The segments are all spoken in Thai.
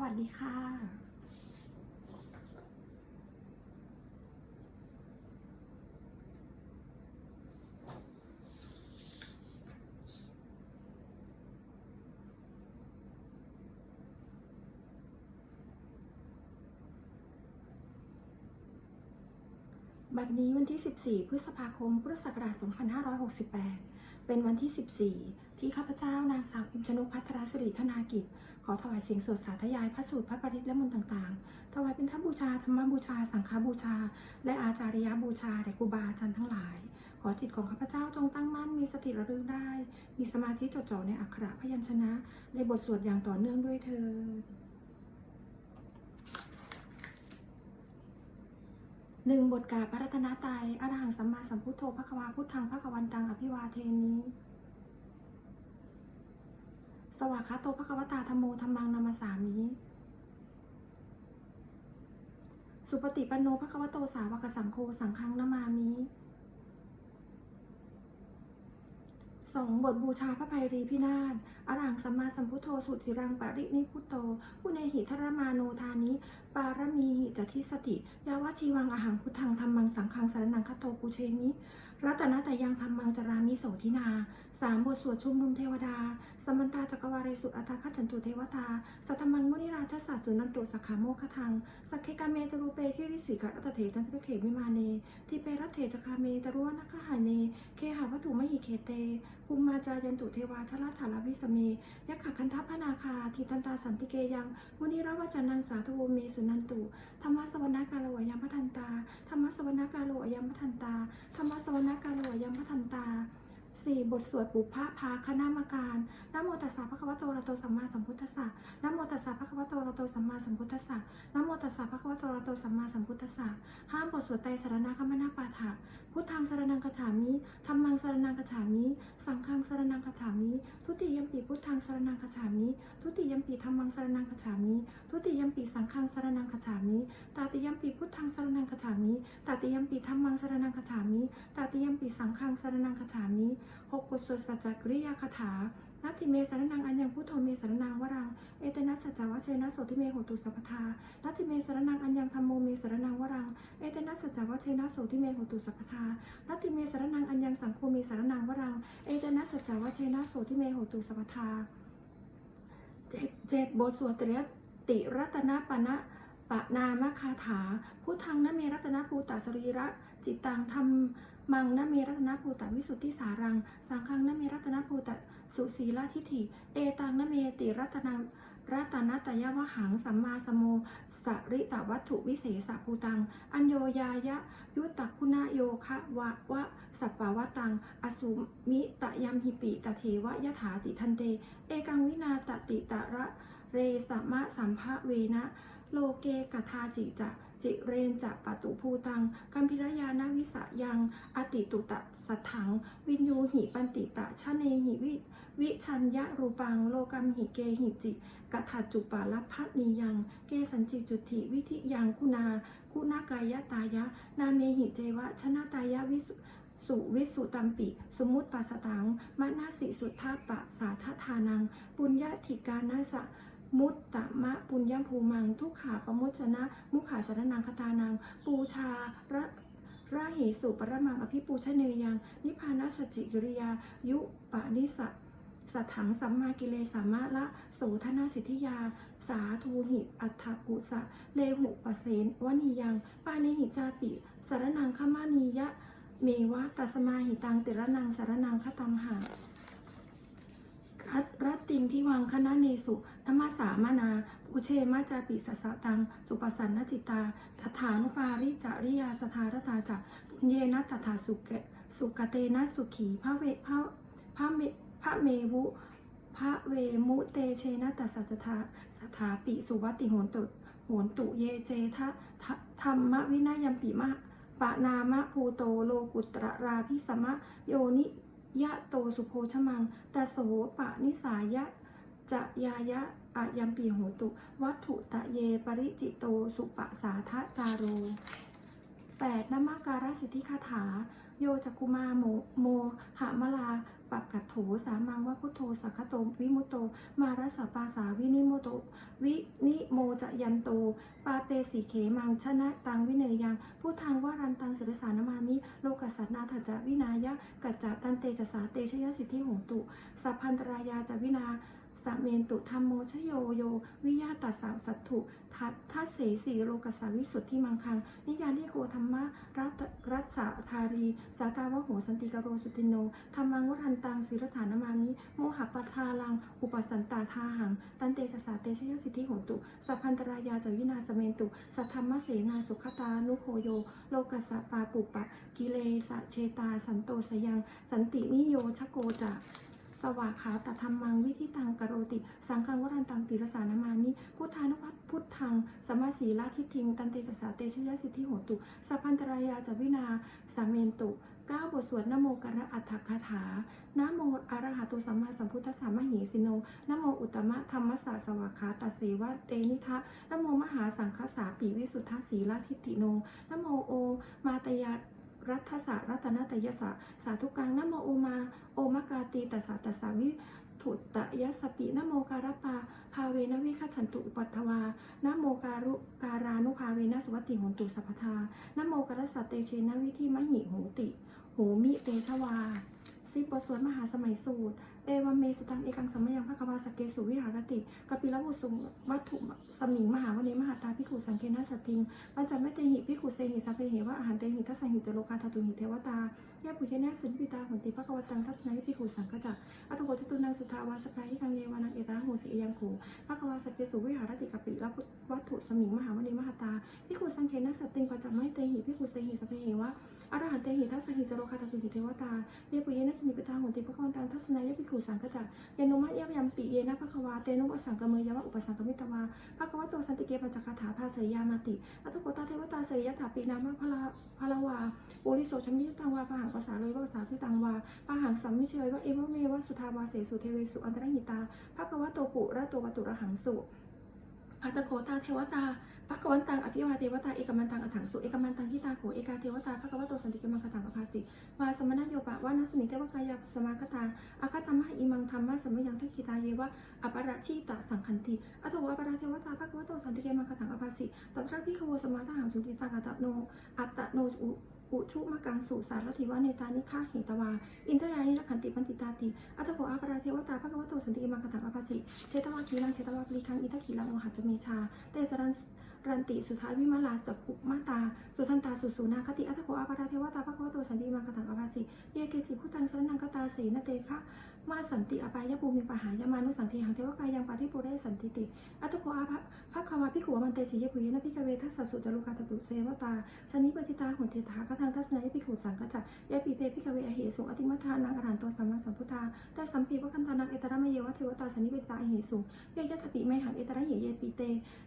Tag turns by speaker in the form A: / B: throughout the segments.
A: วัสดีค่ะบัดนี้วันที่ 14 พฤษภาคม พุทธศักราช 2568 เป็นวันที่ 14 ที่ข้าพเจ้านางสาวพิมชนกพัทรศิริธนากิจ ขอถวายเสียงสวดสาธยายพระสูตรพระปริตและมนต์ต่างๆ ถวายเป็นทัพบูชา ธรรมบูชา สังฆบูชา และอาจาริยบูชาแด่ครูบาอาจารย์ทั้งหลาย ขอจิตของข้าพเจ้าจงตั้งมั่นมีสติระลึกได้ มีสมาธิจดจ่อในอักขระพยัญชนะ ในบทสวดอย่างต่อเนื่องด้วยเธอ หนึ่งบทกาพระรัตนตรัยอรหังสัมมาสัมพุทโธพระควาพุทธังพระควันตังอภิวาเทนี้สวากาโตพระควตาธรมโมธรรมังนามาสามีสุปฏิปันโนพระควโตสาวกสังโฆสังฆังนามามี สองบทบูชาพระภัยรีพินาศอรหังสัมมาสัมพุทโธสุจิรังปรินิพุโตผู้ในหิทรมาโนทานิ ปารมีหิจทิสติ ยาวชีวังอาหังพุทธังธรรมังสังฆังสารนังคโตกูเชมิรัตนตยังธรรมังจารามิโสทินา สามบทสวดชุมนุมเทวดา สมันตาจักรวาเรสุอัตคัจฉันตุเทวตา สัทธมังมุนิราชสัสสุนันตุสักขาโมคทัง สักเคกาเมจรูเปคิริสิกะรัตเถจันทเขมิมาเน ทิเปรัตเถจคาเมตรุวนัคหาเน เคหาวัตถุมหิเคเตภูมิมาจายันตุเทวาชลาถาลวิสเมยักขคันทัพนาคาทิตันตาสันติเกยัง มุนิราวจานังสาธโวเมสุนันตุ ธรรมสวนาการวยัมพทันตา ธรรมสวนาการวยัมพทันตา ธรรมสวนาการวยัมพทันตา สี่บทสวดปุพพะพาคณามการนโมตัสสะภะคะวะโตระโตสัมมาสัมพุทธัสสะนโมตัสสะภะคะวะโตระโตสัมมาสัมพุทธัสสะนโมตัสสะภะคะวะโตระโตสัมมาสัมพุทธัสสะห้ามบทสวดไตรสรณคัมมนาปาฐะพุทธังสรนังกฉามิธรรมังสรนังกฉามิ สังฆังสรนังกฉามิ ทุติยมปีพุทธังสรนังกฉามิ ทุติยมปีธรรมังสรนังกฉามิ ทุติยมปีสังฆังสรนังกฉามิ ตาติยมปีพุทธังสรนังกฉามิตาติยมปีธรรมังสรนังกัจฉามิตาติยมปีสังฆังสรนังกัจฉามิหกบทสวดสัจจกริยาคาถานัตติเมสรนังอัญญังพุทโธเมสรนังวรัง เอเตนะสัจจวะเชนะโสติเมโหตุสัพพทานัตติเมสรนังอัญญังธรรมโมเมสรนังวรัง เอเตนะสัจจวะเชนะโสติเมโหตุสัพพทานัตติเมสรนังอัญญังสังโฆเมสรนังวรัง เอเตนะสัจจวะเชนะโสติเมโหตุสัพพทาเจ็ดเจ็ดบทสวดเตรติรัตนปนะ ปะนามคาถา พุทธังนเมรัตนภูตสรีระ จิตตังธรรมมังนเมรัตนภูตวิสุทธิสารัง สังฆังนเมรัตนภูตสุสีลทิฏฐิ เอตังนเมติรัตนังรัตนตยาวหังสัมมาสโมสริตวัตถุวิเศษภูตัง อัญโยยายะ ยุตตะคุณโยคะวะวะสัปปาวตัง อสุมิตะยัมหิปิตะเทวะยถาติทันเต เอกังวินาตติตะระเรสัมมะสัมภะเวนะ โลเกกทาจิจะจิเรนจะปตุภูตัง กัมพิรยานาวิสะยัง อติตุตะสัถัง วินยูหิปันติตะชะเนหิวิวิชัญญะรูปัง โลกัมหิเกหิจิกถาจุปาลพัทนียัง เกสัญจิจุติวิธิยังคุณา คุณากายตายะ นาเมหิเจวะชนะตายะวิสุสุวิสุตัมปิ สมุตปัสสตังมนาสิสุทธาปะสาทธานัง ปุญญาธิกานาสะ มุตตะมะปุญญภูมัง ทุกขาปมุจนะ มุขาสารนังคตานัง ปูชาระระเหสุปรมังอภิปูชเนยังนิพานาสจิกิริยา ยุปนิสะสัทถังสัมมากิเลสามะละโสธนาสิทธิยา สาทูหิ อัฏฐกุสะ เลหุปเสนวนียัง ปานิหิจาปิ สารนังขมานียะ เมวะตัสมาหิตังติระนังสารนังคตัมหา รัตรัตติงที่วังคณะเนสุธรรมสามานาอุเชมาจาปิสสะตัง สุปสันนจิตาตถานุปาริจาริยาสทารตาจักปุญเยนะตถาสุเกสุกเตนะสุขีพระเวพระพระเมพระเมวุพระเวมุเตเชนะตัสสะทาสถาปิสุวัติโหนตุโหนตุเยเจทะธรรมวินัยมปิมะปะนามะภูโตโลกุตระราพิสมะโยนิ ยะโตสุโพชมังตโสปะนิสายะจะยายะอายัมปีโหตุ วัตถุตะเยปริจิโตสุปะสาทะจาโร 8. นามการสิทธิคาถา โยจักุมาโมโมหามลาปักกัตโถสามังวะพุทโธสักขโตวิมุตโต มารัสปาสาวินิโมโตวินิโมจะยันโต ปาเปสีเขมังชนะตังวิเนยยังพุทธังวารันตังสุรสานามามิโลกัสสนาถจะวินายะกัจจตันเตจสาเตชยสิทธิหงตุสัพพันตรายาจะวินา สเมนตุธรรมโมชโยโย วิยาตัสสาสัตถุทัตทัสเสสีโลกัสสาวิสุทธิมังคัง นิยานิโกธรรมะรัตรัสสะธารี สาตาวโหสันติกโรสุตินโนธรรมังวทันตังศิรสานามามิโมหะปทาลัง อุปสันตาทาหัง ตันเตสสาเตชยสิทธิโหตุสัพพันตรายาจวินาสเมนตุ สัทธรรมเสนาสุขตานุโคโย โลกัสสะปาปุปะ กิเลสะเชตา สันโตสยัง สันตินิโยชโกจะ สวากขาตธรรมังวิธิตังกโรติ สังฆังวรันตังติรสานามานิพุทธานุพัฒพุทธังสมมาสีละทิทิง ตันเตจัสสาเตชยสิทธิโหตุสัพพันตรายาจวินาสามเมนตุเก้าบทสวดนโมกระอัฏฐคาถา นะโมอรหะโตสัมมาสัมพุทธัสสะมหิสิโนนะโมอุตตมะธรรมสสะสวากขาตเสวะเตนิทะนะโมมหาสังฆสาปีวิสุทธสีละทิติโนนะโมโอมาตยา รัฐศาสตรัตนตยสะสาธุกังนโมโอมาโอมกาตีตัสสะตัสสะวิถุตะยสปินโมการปาภาเวนวิคัจฉันตุอุปัตวานโมการุการานุภาเวนะสุวัตติโหนตุสัพพทานโมกัสเตเชนะวิธิมหิโหติโหมิเตชวา สิบทสวดมหาสมัยสูตร เอวัมเมสุตังเอกังสัมมยังพระควาสกเกสุวิหารติกปิลวุสุงวัตถุสมิงมหาวเนมหาตาพิขุสังเกนะสติงปัญจเมเตหิพิขุเสหิสัพเพหิวะอาหารเตหิทัสหิจโลกาทาตุหิเทวตายาปุยเนสุนิปิตาหุนติภะคะวตังทัศนัยปิขุสังกจักอัตโกจตุนังสุทาวาสกายิกังเยวานังเอตระหูสิเอยังโขภะคะวาสกเกสุวิหารติกปิละวัตถุสมิงมหาวณีมหาตาพิขุสังเคนะสติงปัจจไม่เตหิพิขุเสหิสัพเพหิวะ อรหันเตหิทัสหิจโรคาตตุหิเทวตา เยปุยเนสุนิปตาหุนติภะคะวตังทัศนัยปิขุสังกจักยานุมะเยยมปิเยนะภะควาเตนุวสังกเมยยวะอุปสังกมิตวาภะคะวะโตสันติเกปัจจคาถาภาเสยามาติอัตโกตาเทวตาเสยยถาปีนามะพลาพลาวาโอริโสชมิตังวาปะหังภาษาเลยวาภาษาพิตังวาปะหังสัมมิเชยว่าเอวะเมวะสุทาวาเสสุเทเวสุอันตรหิตาภะคะวะโตปุระโตวตุระหังสุอัตโกตาเทวตา ภะควันตังอภิวาเทวตาเอกมันตังอัถังสุเอกมันตังทิตาโขเอกาเทวตาภะควะโตสันติกมังคตังอภาสิวาสมณโยปะวานัสมิเตวกายาสมาคตาอาคาตมะอิมังธรรมะสมยังทักขิตาเยวะอปราชิตะสังคันติอัตโวอปราเทวตาภะควะโตสันติกมังคตังอภาสิตัตระพิขโวสมาทหังสุติตากาตโนอัตตโนอุอุชุมกังสุสารถิวะเนตานิฆาเหตวา อินทรานิรักขันติปันติตาติ อัตโกอาปราเทวตาภะคะวโตสันติมังคตังอภัสสิเชตวาคีลังเชตวาปลีคังอิทักขีลังโอหัจเมชา เตสรัน รันติสุทาวิมาลาสกุมาตา สุทันตาสุสูนาคติอัตโกอาปราเทวตาภะคะวโตสันติมังคตังอภัสสิเยเกจิพุตังสรนังกตาสีนเตคะมาสันติอปายภูมิปหายามานุสังเทหังเทวกายังปาริปุเรสันติติอัตโกอาภะภะคะวะพิขวมันเตสีเยปุยนะพิกเวทัสสุจารุกาตตุเสวตาชนิปฏิตาหุนเทถากทังทัศนัยพิขุสังกัจจยปีเตพิกเวอเหสุอติมัทานังอรหันโตสัมมาสัมพุทธาแต่สัมปีวะคันธานังเอตระมเยวะเทวตาชนิปฏิตาอเหสุยะยะตปิไมหังเอตระเหเยปีเต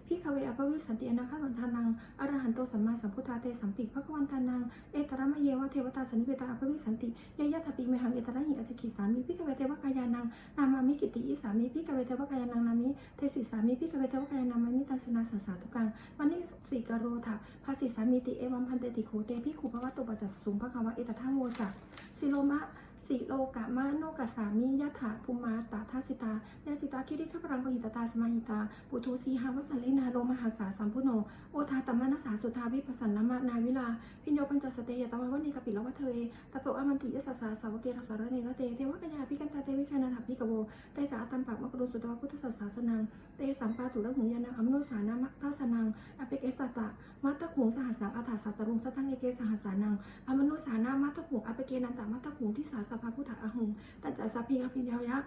A: พิกเวอภวิสันติอนาคาวันทานังอรหันโตสัมมาสัมพุทธาเตสัมปีพระควันทานัง เอตระมะเยวะเทวตาชนิปฏิตาอภวิสันติยะยะตปิไมหังเอตระเหอจกิสามีพิกเวเทวกายานังนามามิกิติอิสามีพิกเวเทวกายานังนามิเทสิสามีพิกเวเทวกายานังมามิตังสนาสัสสาทุกังวันนี้สีกโรธาภาษีสามีติเอวัมพันเตติโคเตพิคูภวะโตปัตตสุงพระคาวะเอตทังโวจักสิโลมะ สิโลกะมะโนกะสามิยะถาภูมาตาทัสิตายาสิตาคิริขพรังปหิตตาสมาหิตา ปุถุสีหาวสันลินาโลมหาสาสัมพุโน โอทาตมนัสสาสุทาวิปัสสันนมะนาวิลา พิญโยปัญจสเตยตวะวันีกปิลวัทเวตโตอมันติยสสาสาวเกทัสสารเนรเต เทวกยาพิกันตาเตวิชานาถพิกโวเตจาตัมปักมกรุสุตวะพุทธศาสนัง เตสัมปาตุระหุยานังอมโนสานามัตตาสนังอเปกเอสตตะมัตตะขุงสหัสสังอัฏฐสัตตรุงสัทังเอเกสหัสสานังอมโนสานามัตตะขุงอเปเกนันตมัตตะขุงที่สาสภาพุทธะอหงตัจจะสัพพิงอภิญญายะ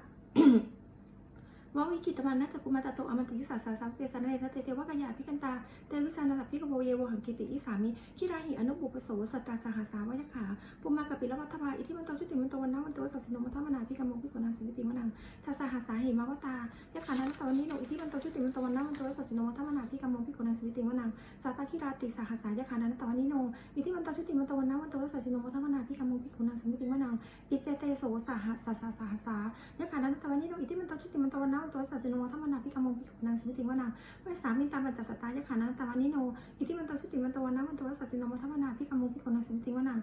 A: วาวิกิตมันนัจจกุมาตโตอมันติยิสาสาสัมเปสันเรนเตเทวะกายาพิกันตาเตวิชานาสัพพิกโวเยวหังกิติอิสามิคิราหิอนุบุปโสสัตตาสหัสาวายขาปุมากับปิลวัฏภาอิทิมันโตชุติมันโตวันนาวันโตสัสสินมัทมนาพิกรรมพิกุณาสิวิติมนังทัสสหัสาหิมาวตายะขานันตวันนี้โนอิทิมันโตชุติมันโตวันนาวันโตสัสสินมัทมนาพิกรรมพิกุณาสิวิติมนังสัตาคิราติสหัสายะขานันตวันนี้โนอิทิมันโตชุติมันโตวันนาวันโตสัสสินมัทมนาพิกรรมพิกุณาสิวิติมนังอิเจเตโสสหัสสาสหัสายะขานันตวันนี้โนอิทิมันโตชุติมันโตวันนาวันโตว์สสิโมธรรมนาพิการมพิกุณาสิวิติวนังเวสามินตาปัญจสตายะขานันตามานิโนอิทิมันโตชุติมันตวันนะมันตัวสัตติโนมัทวนาพิกามุพิโกนัสมิติวนัง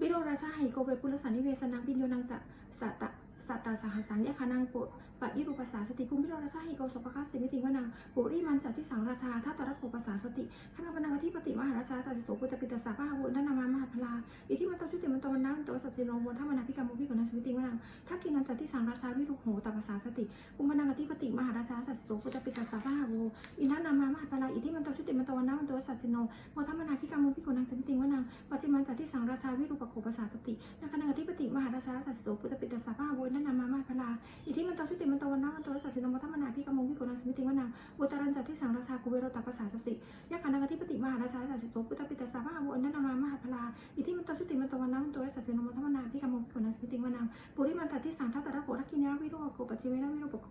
A: บิโรราชาหิโกเวปุรสานิเวสนางปินโยนังตะสัตตะ สัตตาสหัสังยะคานังปุปะยิรูปสาสติภูมิโรราชาหิโกสปะคัสสิมิติวนังปุริมันจัตติสังราชาทัตตระโกปสาสติขณะปนังอธิปติมหาราชาตัสสิโสปุตปิตสสะพะหุนทนามามหาพลาอิทิมันโตชุติมันโตวันนันโตสัตติโลมทัมนาพิกามุพิกนันสมิติวนังทักกินันจัตติสังราชาวิรุโหตปสาสติภูมินังอธิปติมหาราชาตัสสิโสปุตปิตสสะพะหุอินทนามามหาพลาอิทิมันโตชุติมันโตวันนันโตสัตติโนโมทัมนาพิกามุพิกนันสมิติวนังปัจจิมันจัตติสังราชาวิรูปโขปสาสตินาคนังอธิปติมหาราชาสัสโสพุทธปิตาสาภาโวยนันนามามาพลาอิทิมันตชุติมันตวันนามันตสัสสินมทัมนาพิกมงพิโกนังสมิติวนังบุตรันจัตติสังราชากุเวโรตัปสาสติยะคนังอธิปติมหาราชาสัสโสพุทธปิตสาภาโวยนันนามามาพลาอิทิมันตชุติมันตวันนามันตสัสสินมทัมนาพิกมงพิโกนังสมิติวนังปุริมันจัตติสังทัตตะโขทักกินยาวิโรโขปัจจิเวนะวิโรปโข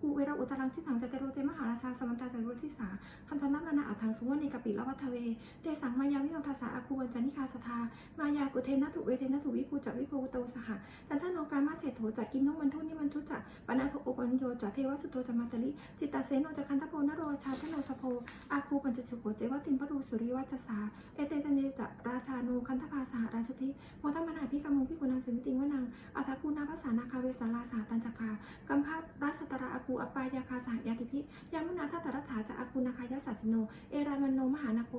A: กุเวโรอุตรังที่สังจัตเตโรเตมหาราชาสมันตาจัตโรทิสาทันทนานาอัถังสุวรรณีกปิลวัฒเวเตสังมายาวิโนทาสาอาคูวันจันนิคาสทามายากุเทนะถุเวเทนะถุวิภูจักวิภูโตสหจันทโนกามาเศรษโจักกินนมันทุนิมันทุจักปนาทโอปัญโยจักเทวสุตโตจามาตลิจิตตาเสโนจักคันทโพนโรชาทโนสโพอาคูปัญจสุโขเจวตินพรูสุริวัจสาเอเตตเนจัราชาโนคันทภาสหราชทิโมทัมนาพิกามงพิกุณังสมิติงวนังอัตคูนาภาษานาคาเวสาลาสาตัญจคากัมพารัสตราอาคูอปายาคาสหยาติพิยามุนาทัตตรัฐาจะอาคูนาคายาสัสโน เอรามันโนมหานาโค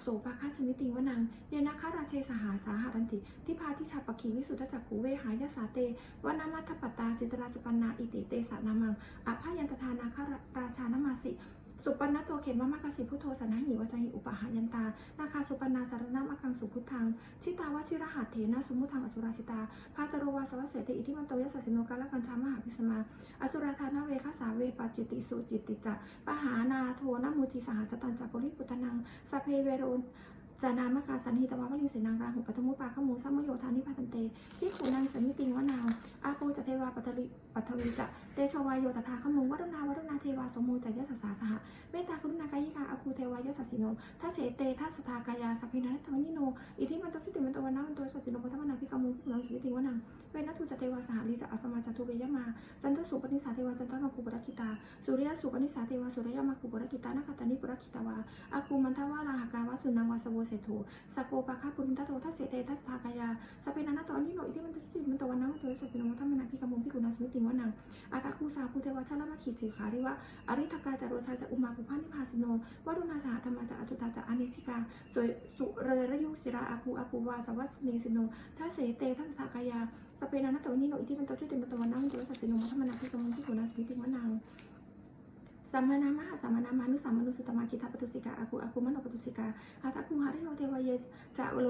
A: โสภาคสมิติวนังเยนะคาราเชสหาสาหารันติทิพาทิชาปคีวิสุทธจักขูเวหายาสาเตวนามัทปตตาจิตราจปันนาอิติเตสานามังอภายันตทานาคาราชานามาสิ สุปันนโตเขมมะมะกสิพุทโธสนะหิวจาหิอุปหายันตา นาคาสุปนาสารนามักังสุพุทธัง ชิตาวชิรหัตเถนะสมุทังอสุราชิตาพาตโรวาสวัสเสติอิทิมันโตยสสสิโนกาลกัญชามหาพิสมา อสุราธานาเวคาสาเวปจิติสุจิตติจะปหานาโทนมูจิสหสตันจัปริปุตนังสเพเวโรน จานามกาสันหิตวะวลิงเสนางราหุปัทมุปาขมูสัมมโยธานิพัตันเตที่ขุนางสันนิติงวนางอาโปจเทวาปัทริปัทวีจะเตชวายโยตถาขมูวัฒนาวรนาเทวาสมมูจยสสาสหะเมตตากรุณากายิกาอาคูเทวายสสิโนทัศเสเตทัสทากายาสัพพินันทวนิโนอิทิมันตสุติมันตวนามันตัวสติโนพัทมนาพิกามุขุนังสุวิติงวนาง เวนัทุจเทวาสหลิสะอสมาจตุเวยมา จันทสุปนิสาเทวาจันทมาคุปรกิตา สุริยสุปนิสาเทวาสุริยมาคุปรกิตานาคตานิปุรกิตาวาอาคูมันทวาลาหกาวาสุนังวาสโวเสโถสโกปะคาปุรินทโตทัสเสเตทัสภากายาสเปนานตอนนี้โนอิที่มันตุสิมันตะวันนังมันตัวสัตติโนมัมนาพิกามุพิกุณาสมิติวนังอาตาคูสาภูเทวาชาลมาขีสีขาริวะอริทกาจาโรชาจะอุมาภูพานิพาสโนวรุณาสหธรรมาจะอจุตาจะอเนชิกาสวยสุเรระยุศิราอาคูอาคูวาสวัสเนสิโนทัสเสเตทัสภากายาสเปนานัตอนนี้โนอิที่มันตัวชุติมันตะวันนังมันตัวสัตติโนมัทมนาพิกามุพิกุณาสมิติวนังสัมมนามหาสัมมนามานุสัมมนุสุตมาคิทาปตุสิกาอากุอากุมโนปตุสิกาอาตาคุหาริโนเทวเยสจะโล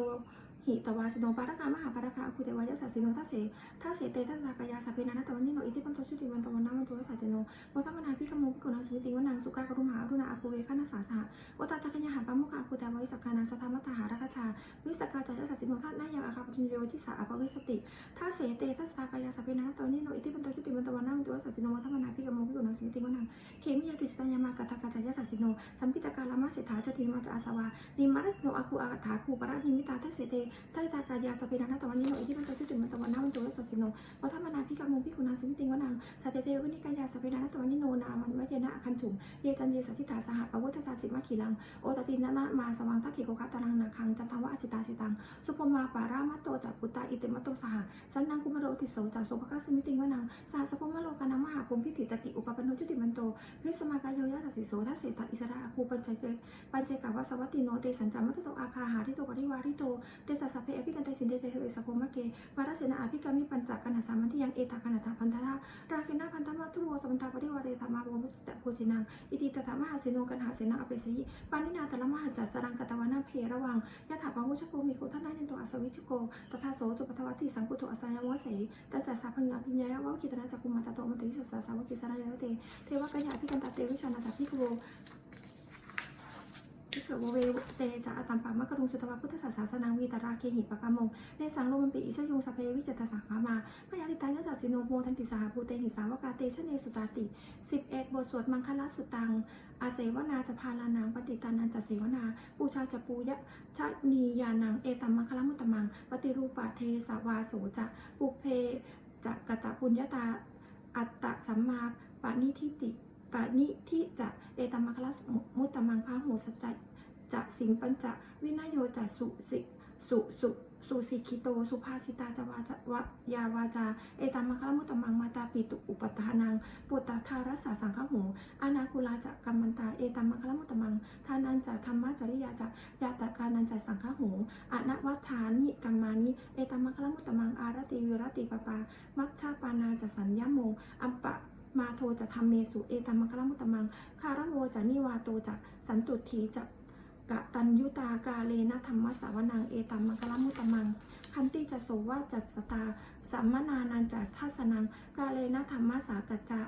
A: หิตวาสโนปาระคามหาปาระคาคุเทวายสัสสิโนทัสเสทัสเสเตทัสสากายาสัพเพนานาตวันนิโนอิทิปันโตชุติวันตวันนามันตัวสัตติโนวัตมนาพิกโมพิกุณาสุติวนังสุกากรุมหาอรุณาอาคุเวคานาสาสหวตาตะกัญญาหาปามุขาคุเทวายสักกานาสัทธามัตถาราคชาวิสกาจายสัสสิโนทัสนายาอาคาปจุญโยทิสาอภเวสติทัสเสเตทัสสากายาสัพเพนานาตวันนิโนอิทิปันโตชุติวันตวันนามันตัวสัตติโนวัตมนาพิกโมพิกุณาสุติวนังเขมิยาติสตัญญามากัตากาจายสัสสิโนสัมพิตกาลามาเสถาจติมาจอาสวานิมารัตโนอาคูอาถาคูปราธิมิตาทัสเสเตทัตตากายาสเปนานาตวันนิโนอิทิมันตจุติมันตวันนามันตัวสัสสิโนวัฒมนา พิกามุพิกุณาสมิติงวนังสัตเตเตวนิกายาสเปนานาตวันิโนนามันวะเยนะคันจุมเยจันเยสัสสิตาสหปวุฒจาสิมาขีลังโอตตินนามาสวังทักขิโกคัตารังนาคังจันทวะอสิตาสิตังสุภมาปารามัตโตจัปุตตาอิเตมัตโตสหสันนังกุมโรติโสจักโสภคสมิติงวนังสาสพมโลกานังมหาพรหมพิติตติอุปปนโนจุติมันโตพิสมากายโยยะตัสิโสทัสเสตอิสระภูปัญจเกปัญเจกาวาสวัตติโนเตสัญจามัตโตอาคาหาริโตปริวาริโตเตสัสะเพอภิกันเตสินเตเตเวสะโพมะเกวารสเสนาอภิกามิปัญจกันหาสามันทิยังเอตากันหาพันธะราคินาพันธะมัตุโมสัมตาปริวาเรธรรมาโวมุตตะโพจินังอิติตถามหาเสนกันหาเสนาอเปสยิปานินาตละมหาจัสสรังกตวานาเพระวังยะถาปังวุชโกมิโกทันาเนโตอัสวิชโกตถาโสจุปทวัติสังกุโตอัสยามวเสตัจจสัพพัญญาพิญญาวะคิตนาจักุมาตโตมติสัสสะสาวกิสารายเตเทวกัญญาพิกันตาเตวิชานาตาพิกโว พิกโวเวเตจะอตัมปามะกรุงสุตวะพุทธศาสนาวีตาราเคหิปะกามงในสังโลมันปีอิชยุงสเพวิจตสังขามาพยาลิตายะสัสสิโนโมทันติสหภูเตหิสาวกาเตชเนสุตาติสิบเอ็ดบทสวดมังคลสุตัง อาเสวนาจะพาลานังปฏิตานันจะเสวนา ปูชาจะปูยะชะนียานัง เอตัมมังคลมุตตมัง ปฏิรูปะเทสาวาโสจะปุเพจะกตะปุญญาตา อัตตะสัมมาปานิทิติปานิทิจะเอตัมมังคลมุตตมังพาหูสจจ จะสิงปัญจะวินโยจะสุสิสุสุสุสิกิโต สุภาสิตาจวาจวะยาวาจา เอตามังคลมุตตมังมาตาปิตุอุปทานังปุตตาทารสาสังฆหูอนาคุลาจะกัมมันตา เอตามังคลมุตตมัง ทานันจะธรรมะจริยาจะยาตาการนันจะสังฆหูอนวัชานิกัมมานิ เอตามังคลมุตตมัง อารติวิรติปปา มัชชาปานาจะสัญญโม อัมปะมาโทจะทำเมสุ เอตามังคลมุตตมัง คารโมจะนิวาโตจะสันตุถีจะ กะตัญยุตากาเลนะธรรมสาวนังเอตัมมังคลมุตตมัง คันติจะโสว่าจัตสตาสัมมนานันจัตทัสนังกาเลนะธรรมสากัจจะ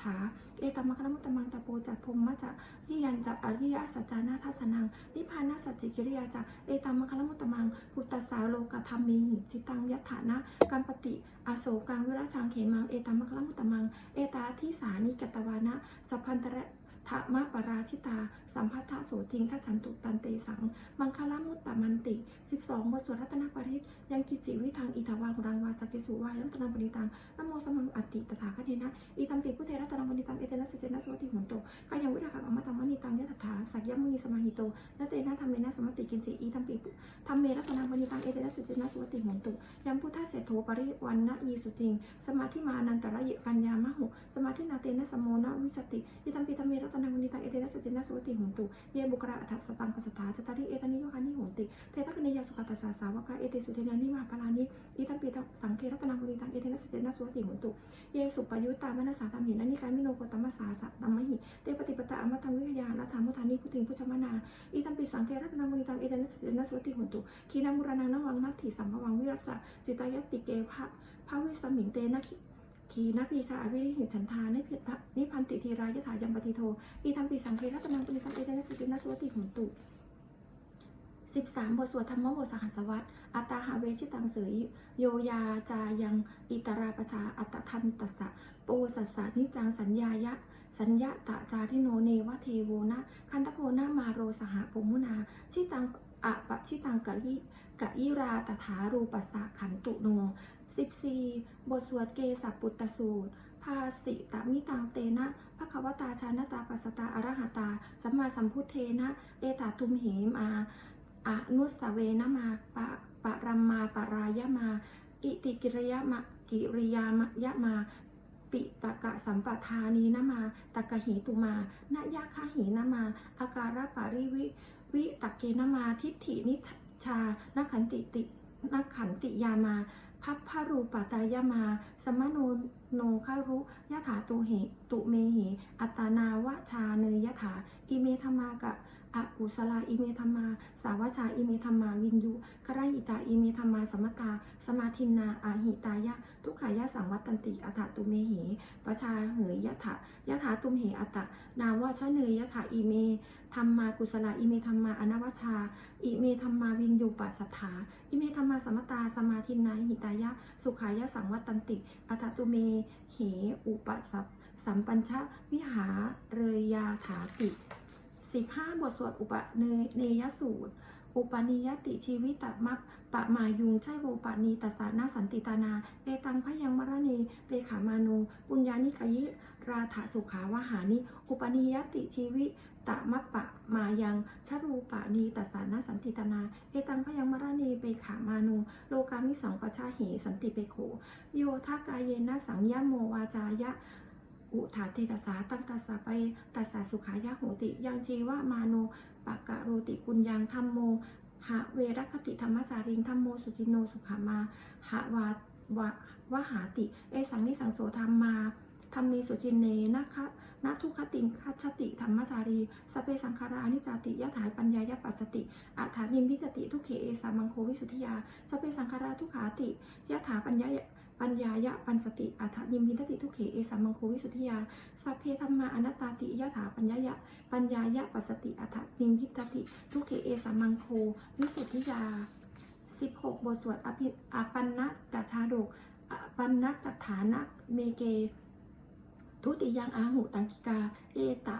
A: ฉาเอตัมมังคลมุตตมังตะโปจัตพรหมจัทิยันจัตอริยสัจจานาทัสนังนิพพานาสัจจิกิริยาจัเอตัมมังคลมุตตมังพุทธสาโลกธรรมีจิตังยัตถานะกัมปติอโศกังวิราชังเขมังเอตัมมังคลมุตตมัง เอตาทิสานิกตวานะสัพพันตระ ธรรมปราชิตา สัมพัทธโสทิงทัฉันตุตันเตสัง มังคลมุตตมันติ 12บทสวดรัตนปริตยังกิจิวิทังอิทวังรังวาสกิสุวายรัตนปริตังนโมสมังอัติตถาคเนนะอิตัมปิพุทเทรัตนปริตังเอเตนะสเจนะสวัติหุนโตกายังวิราคังอมตังมณีตังยะตถาสักยมุนีสมาหิโตนเตนะธรรมเมนะสมติกินจิอีตัมปิธรรมเมรัตนปริตังเอเตนะสเจนะสวัติหุนโตยังพุทธเสโทปริวันนะยีสุติง สมาธิมานันตระเยกัญญามะหุสมาธินาเตนะสมโมนะวิชติอิตัมปิธรรมเมรัตนปริตังเอเตนะสเจนะสวัติหุนโตเยบุกระอัฏฐสตังกัสถาจตาริเอตานิโยคานิโหติเทตคเนยสุขตัสสะสาวกะเอติสุเทนานิมาปาลานิอิตัมปิตังสังเครัตนังบริตังเอเทนะสเจนะสวัติหุนตุเยสุปยุตตามนัสสาธรรมหินันิการมิโนโกตมัสสาสัตตัมมหิเตปฏิปตาอมตังวิทยาลัทธามุทานิพุทิงพุชมนาอิตัมปิสังเครัตนังบริตังเอเทนะสเจนะสวัติหุนตุขีนามุรานังนวังนัตถิสัมภวังวิรัจจะจิตายติเกภะภาวิสมิงเตนะ ขีนาปีชาอวิริหิฉันทานิพิทนิพันติทีรายถายัมปติโทอิตัมปิสังเครัตนังบริตังเอเทนะสเจนะสวติหุนตุ13บทสวดธรรมบทสหัสวัตอัตตาหาเวชิตังเสยโยยาจายังอิตราปชาอัตทันตัสสะโปสัสสะนิจังสัญญายะ สัญญาตะจาทิโนเนวะเทโวนะคันตะโพนามาโรสหะปมุนา ชิตังอะปะชิตังกะยิกะยิราตถารูปัสสะขันตุโน 14 บทสวดเกสัปปุตตสูตร ภาสิตามิตังเตนะภควตาชานตาปัสตาอรหตา สัมมาสัมพุทเทนะเอตาทุมเหมาอนุสเวนะมาปะปะรัมมาปะรายะมาอิติกิริยะมะกิริยามะยะมาปิตกะสัมปทานีนะมาตะกะหีตุมานะยะคาหีนะมา อาการะปาริวิ วิตะเกนะมา ทิฏฐินิชานัขันติตินัขันติยามา พัพพารูปตายมา สมโนโนคารุยะถาตุเหตุเมหิ อัตนาวชาเนยยะถาอิเมธมากะ อกุสลาอิเมธรรมา สาวชาอิเมธรรมาวินยุคราหิตาอิเมธรรมาสมตา สมาทินนาอาหิตายะ ทุกขายะสังวัตตันติอัฏฐตุเมเหปชาเหยยะถายะถาตุมเหอัตตะนาวชะเนยยะถาอิเมธรรมากุสลาอิเมธรรมาอนวชา อิเมธรรมาวินยุปัสสถาอิเมธรรมาสมตาสมาทินนาหิตายะ สุขายะสังวัตตันติอัฏฐตุเมเหอุปสัพสัมปัญชะวิหาเรยยาถาติ 15 บทสวดอุปเนเนยสูตร อุปนิยติชีวิตตมักปะมายุงใช่โวปะนีตัสสานาสันติตานา เอตังพยังมรณีเปขามานูปุญญานิกายิราถสุขาวหานิ อุปนิยติชีวิตมัปปะมายังชรูปะนีตัสานาสันติตานา เอตังพยังมรณีเปขามานูโลกามิสังปชาเหสันติเปโข โยทากายเยนะสังยะโมวาจายะ อุถาเทตสาตั้งตัสสะไปตัสสะสุขายะโหติ ยังชีวะมาโนปะกะโรติปุญญังธรรมโมหะเวรคติธรรมจาริงธรรมโมสุจินโนสุขามาหะวาวะวะหาติ เอสังนิสังโสธรรมมาธรรมเมสุจินเนนะคะนาทุคติงคัจติธรรมจารีสเปสังขารานิจติยะถายปัญญายะปัสสติอัฏฐานิมพิตติทุกเขเอสามังโควิสุทธิยาสเปสังขาราทุกขาติยะถาปัญญาย ปัญญายะปันสติอัฏฐานิมพิตติทุกเขเอสามังโควิสุทธิยาสัพเพธรรมาอนัตตาติยะถาปัญญายะปัญญายะปัสสติอัฏฐนิมยิตติทุกเขเอสัมมังโควิสุทธิยา 16 บทสวดอภิอปันนะกัจชาดกอปันนะกัฐานะเมเก ทุติยังอาหุตังกิกา เอตะ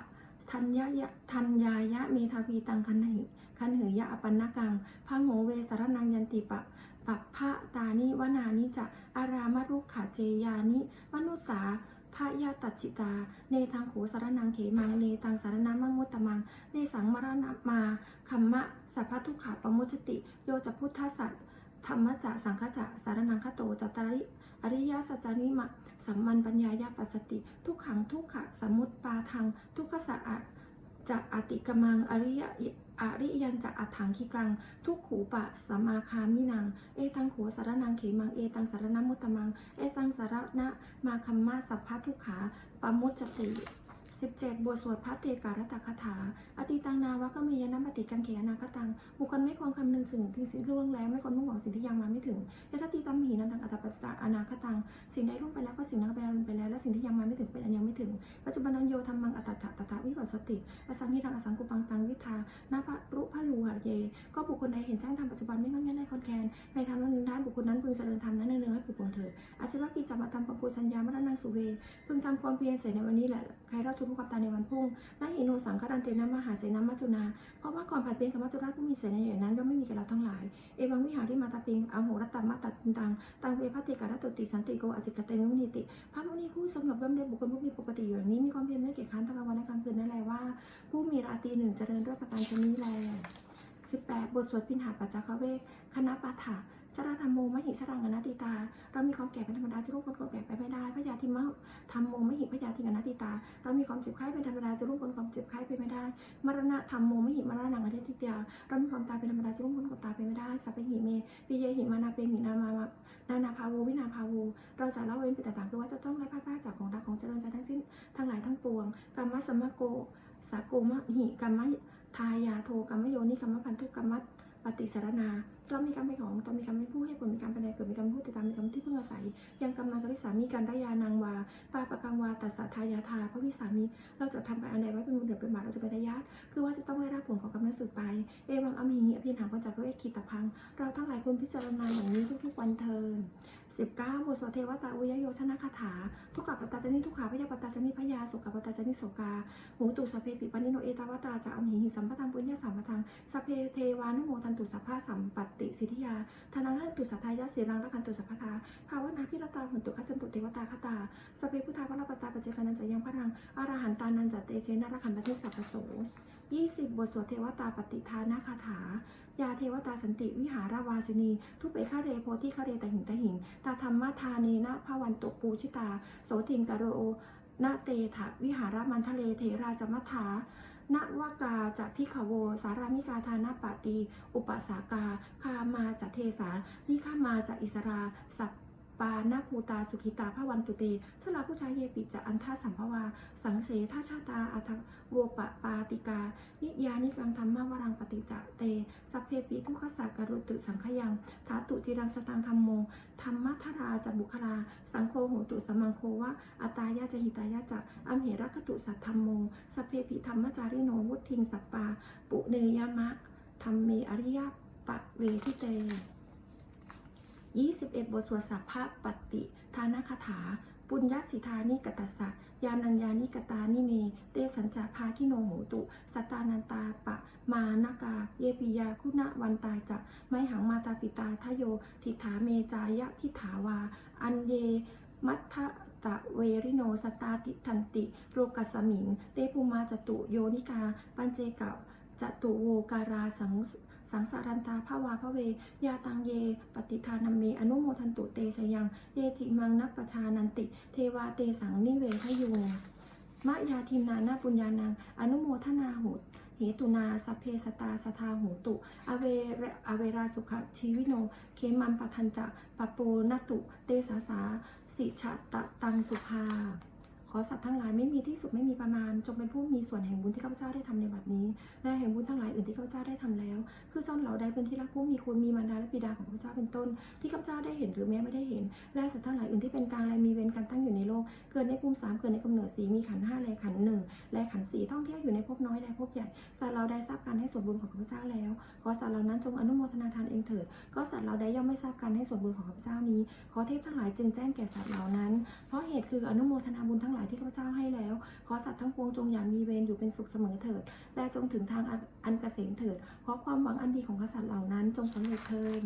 A: ทัญญายะทัญญายะเมทาวีตังคันหิคันเหยยะอปันนกังพังโหเวสารนังยันติปะ ปัปพะตานิวนานิจะอารามรุขขาเจยานิ มนุสาพระยาตัจิตา เนทังโขสารนังเขมัง เนตังสารนังมังมุตตมัง เนสังมรณะมาคัมมะสัพพทุขาปมุจติ โยจะพุทธสัตธรรมจะสังฆจะสารนังคโตจัตตาริอริยสัจานิมะสัมมันปัญญายาปัสสติ ทุกขังทุกขะสมุตปาทัง ทุกขสะอะจะอติกมังอริยะ อริยันจะอัฏฐังคิกัง ทุกขูปะสมมาคามินัง เอตังโขสารนังเขมัง เอตังสารนมุตตมัง เอตังสารณะมาคัมมาสัพพะทุกขาปมุจจติ 17 บทสวดพระเตการตคาถา อติตังนาวะก็มียนะปฏิกังเขอนาคตัง บุคคลไม่ควรคำนึงถึงที่สิ่งล่วงแล้วไม่ควรมุ่งหวังสิ่งที่ยังมาไม่ถึงยะทัติตัมหีนันตังอัตปัจจาอนาคตัง สิ่งใดล่วงไปแล้วก็สิ่งนั้นเป็นไปแล้ว และสิ่งที่ยังมาไม่ถึงเป็นอันยังไม่ถึง ปัจจุบันนันโยธรรมังอัตตะตถาวิปัสสติ อสังหิรังอสังกุปังตังวิทานาภรุพะลูหะเย ก็บุคคลใดเห็นแจ้งธรรมปัจจุบันไม่งอนแง่ในคอนแคนในธรรมนั้นได้บุคคลนั้นพึงเจริญธรรมนั้นเนืองให้ผูกปงเถิดอาชีวะกิจจามาทำปะปูชัญญามรณังสุเวพึงทำความเพียรเสร็จในวันนี้แหละใครเราชุมกับตาในวันพุ่งนาหิโนสังฆรันเตนะมหาเสนามัจจุนา เพราะว่าก่อนผัดเพียงกับมัจจุราชผู้มีเสนาอย่างนั้นย่อมไม่มีแก่เราทั้งหลาย เอวังวิหาริมาตาปิงอโหรตตมาตัดตัง ตังเวพัติการตุติสันติโกอจิกเตมิมุนิติ พระมุนีผู้สงบร่มเย็นบุคคลผู้มีปกติอยู่อย่างนี้มีความเพียรไม่เกียจคร้านทั้งกลางวันและกลางคืนนั่นแหละว่า ผู้มีราตรีหนึ่งเจริญด้วยประการชนี้แล18 บทสวดพินหาปัจจคเวกคณะปาถะ ชราธรรมโมมหิชรังอนัตติตา เรามีความแก่เป็นธรรมดาจะรู้คนความแก่ไปไม่ได้พยาธิมะธรรมโมมหิพยาธิอนัตติตา เรามีความเจ็บไข้เป็นธรรมดาจะรู้คนความเจ็บไข้ไปไม่ได้ มรณะธรรมโมมหิมรณะอนัตติตา เรามีความตายเป็นธรรมดาจะรู้คนความตายไปไม่ได้ สัพเพหิเมปิเยหิมานาเปหินามามานานาภาโววินาภาโวเราจะละเว้นไปต่างๆคือว่าจะต้องไล่พลาดพลาดจากของรักของเจริญใจทั้งสิ้นทั้งหลายทั้งปวงกรรมสัมมโกสาโกมหิกรรมะทายาโทกรรมโยนิกรรมพันธุกรรมปฏิสารนา เรามีกรรมเป็นของเรามีกรรมเป็นผู้ให้ผลมีกรรมเป็นใดเกิดมีกรรมผู้ติดตามมีกรรมที่พึ่งอาศัย ยังกรรมากริสามีการได้ยานางวาปาปะกังวาตัสสะทายาทาพระวิสามีเราจะทำไปอันใดไว้เป็นบุญเดือดเป็นบาปเราจะไปได้ญาติคือว่าจะต้องได้รับผลของกรรมนั้นสืบไป เอวังอมีอภินาปัญจกเวคีตพัง เราทั้งหลายควรพิจารณาอย่างนี้ทุกๆวันเทิน 19บทสวดเทวตาอุยโยชนะคาถา ทุกขปัตตาจนิทุกขาพยาปัตตาจนิพยาสุขปัตตาจนิโสกาหูตุสพเพปิปนิโนเอตาวตาจะอมหิหิสัมปทังปุญญาสัมปทังสพเพเทวานุโมทันตุสัพพะสัมปติสิทธิยาธนานันตุสัทธายาเสรังละคันตุสัพพทาภาวนาพิรตาหุนตุขจันตุเทวตาคตาสพเพพุทธาพระปตาปเจกนันจะยังพระรังอรหันตานันจะเตเชนะระคันตทิสัพพโส20 บทสวดเทวตาปฏิทานาคาถา ยาเทวตาสันติวิหาราวาสินี ทุเปฆาเรโพธิฆาเรตหิงตหิง ตาธรรมทาเนนะภาวันตุปูชิตา โสทิงกโรโอนาเตถะวิหารมันทะเลเทราจมัทานวากาจะพิขโว สารามิกาทานาปาตี อุปสากา คามาจะเทสานิฆามาจะอิสรา สัพ ปานาคูตาสุขิตาพระวันตุเตชลาผู้ชายเยปิจะอันท่าสัมภวา สังเสท่าชาตาอัทโวปะปาติกา นิยานิกังธรรมาวรังปฏิจเต สัพเพปิทุขสากรุตุสังขยังถาตุจิรังสตังธรรมโมธรรมทราจะบุคลาสังโฆโหตุสมังโควะอัตายาจะหิตายาจะอัมเหรัคตุสัทธรรมโม สัพเพปิธรรมจาริโนวุทิงสัปปา ปุเนยมะธรรมเมอริยปะเวทิเต 21 บทสวดสัพพะปฏิทานคาถา ปุญญสิทานิกตัสสะยานัญญานิกตานิเม เตสัญจาภาคิโนโหตุ สตานันตาปะ มานากา เยปิยาคุณะวันตายจะไมหังมาตาปิตาทโย ทิฐาเมจายะทิถาวา อันเยมัทธะตะเวริโนสตาติทันติโรกัสมิง เตภูมาจตุโยนิกา ปัญเจเกะจตุโวการาสัง สังสารันตาภาวาพระเวยาตังเย ปฏิทานัมเม อนุโมทันตุเตสยัง เยจิมังนัปปชานันติ เทวาเตสังนิเวทยุงมะยาทินนานาปุญญานัง อนุโมทนาหุตเหตุนาสัพเพสตาสทาหูตุ อเวอเวราสุขชีวิโน เคมัมปทันจะปะโปนตุ เตสาสา สิชะตะตังสุภา ขอสัตว์ทั้งหลายไม่มีที่สุดไม่มีประมาณ จงเป็นผู้มีส่วนแห่งบุญที่ข้าพเจ้าได้ทำในบัดนี้ และแห่งบุญทั้งหลายอื่นที่ข้าพเจ้าได้ทำแล้ว คือจนเราได้เป็นที่รักผู้มีคุณมีมารดาและบิดาของข้าพเจ้าเป็นต้น ที่ข้าพเจ้าได้เห็นหรือแม้ไม่ได้เห็น และสัตว์ทั้งหลายอื่นที่เป็นกลางและมีเวรกันตั้งอยู่ในโลก เกิดในภูมิสามเกิดในกำเนิดสีมีขันห้าและขันหนึ่งและขันสี่ท่องเที่ยวอยู่ในภพน้อยและภพใหญ่ สัตว์เราได้ทราบการให้ส่วนบุญของข้าพเจ้าแล้ว ขอสัตว์เหล่านั้นจงอนุโมทนาทานเองเถิด ก็สัตว์เราได้ย่อมไม่ทราบการให้ส่วนบุญของข้าพเจ้านี้ ขอเทพทั้งหลายจึงแจ้งแก่สัตว์เหล่านั้น เพราะเหตุคืออนุโมทนาบุญทั้งหลายที่ข้าพเจ้าให้แล้ว ขอสัตว์ทั้งปวงจงอย่ามีเวรอยู่เป็นสุขเสมอเถิด และจงถึงทางอันอันเกษมเถิด เพราะความหวังอันดีของกษัตริย์เหล่านั้นจงสำเร็จเถิด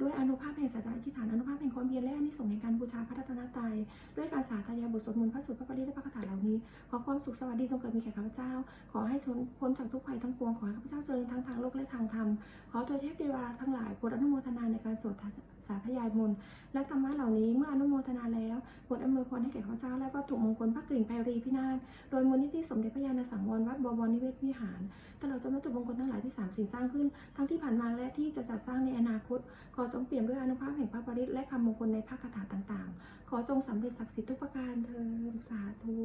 A: ด้วยอนุภาพแห่งสัจจะอธิษฐานอนุภาพแห่งความเพียรและอนิสงส์ในการบูชาพระรัตนตรัยด้วยการสาธยายบทสวดมนต์พระสูตรพระปริตและพระคาถาเหล่านี้ ขอความสุขสวัสดีจงเกิดมีแก่ข้าพเจ้า ขอให้ชนพ้นจากทุกภัยทั้งปวงขอให้ข้าพเจ้าเจริญทั้งทางโลกและทางธรรมขอตัวเทพเทวาทั้งหลายโปรดอนุโมทนาในการสวด สาธยายมนต์และธรรมะเหล่านี้เมื่ออนุโมทนาแล้วโปรดอำนวยพรให้แก่ข้าเจ้า และวัตถุมงคลพระกริ่งไพรีพินาศโดยมูลนิธิสมเด็จพระยาณสังวรวัดบวรนิเวศวิหารตลอดจนวัตถุมงคลทั้งหลายที่สามสิ่งสร้างขึ้น ทั้งที่ผ่านมาและที่จะจัดสร้างในอนาคต ขอจงเปี่ยมด้วยอนุภาพแห่งพระปริตและคำมงคลในพระคาถาต่างๆ ขอจงสำเร็จศักดิ์สิทธิ์ทุกประการเถิดสาธุ